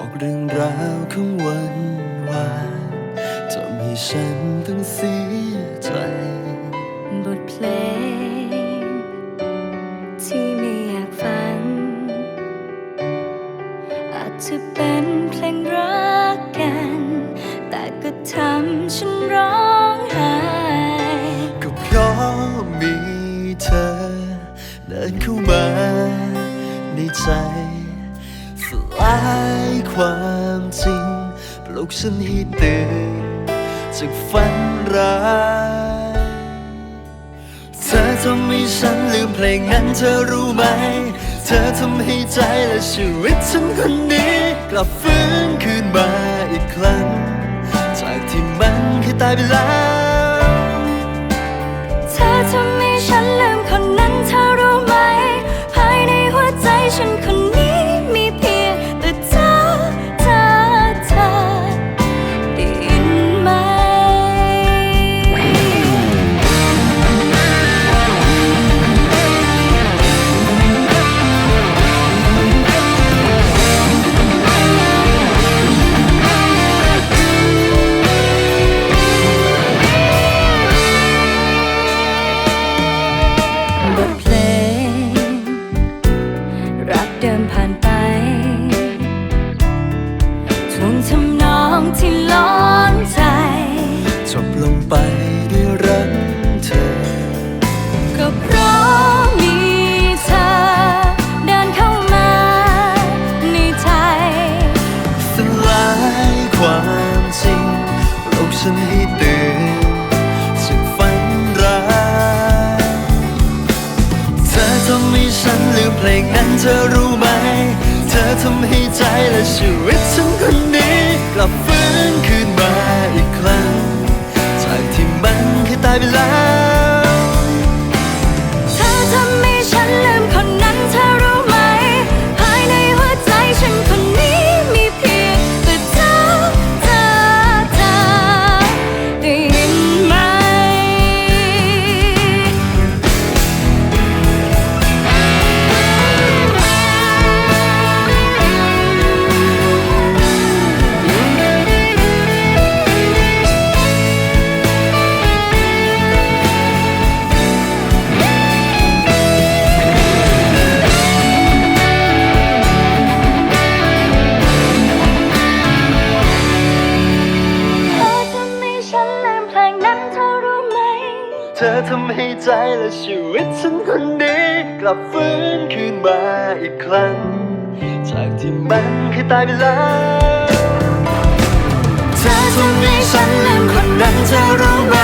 อกเรื่องราวของวันวานทำให้ฉันต้องเสียใจ บทเพลง ที่ไม่อยากฟัง อาจจะเป็นเพลงรักกัน แต่ก็ทำฉันร้อง ความจริง ปลุกฉันให้ตื่นจากฝันร้ายเธอทำให้ฉันลืมเพลงนั้นเธอรู้ไหม เธอทำให้ใจและชีวิตฉันคนนี้ กลับฟื้นคืนมาอีกครั้ง จากที่มันเคยตายไปแล้ว ความจริงปลุกฉันให้ตื่นจากฝันร้ายเธอทำให้ฉันลืมเพลงนั้นเธอรู้ไหม เธอทำให้ใจและชีวิตฉันคนเดียว เธอทำให้ใจและชีวิตฉันคนนี้ กลับฟื้นคืนมาอีกครั้ง จากที่มันเคยตายไปแล้ว เธอทำให้ฉันลืมคนนั้นเธอรู้ไหม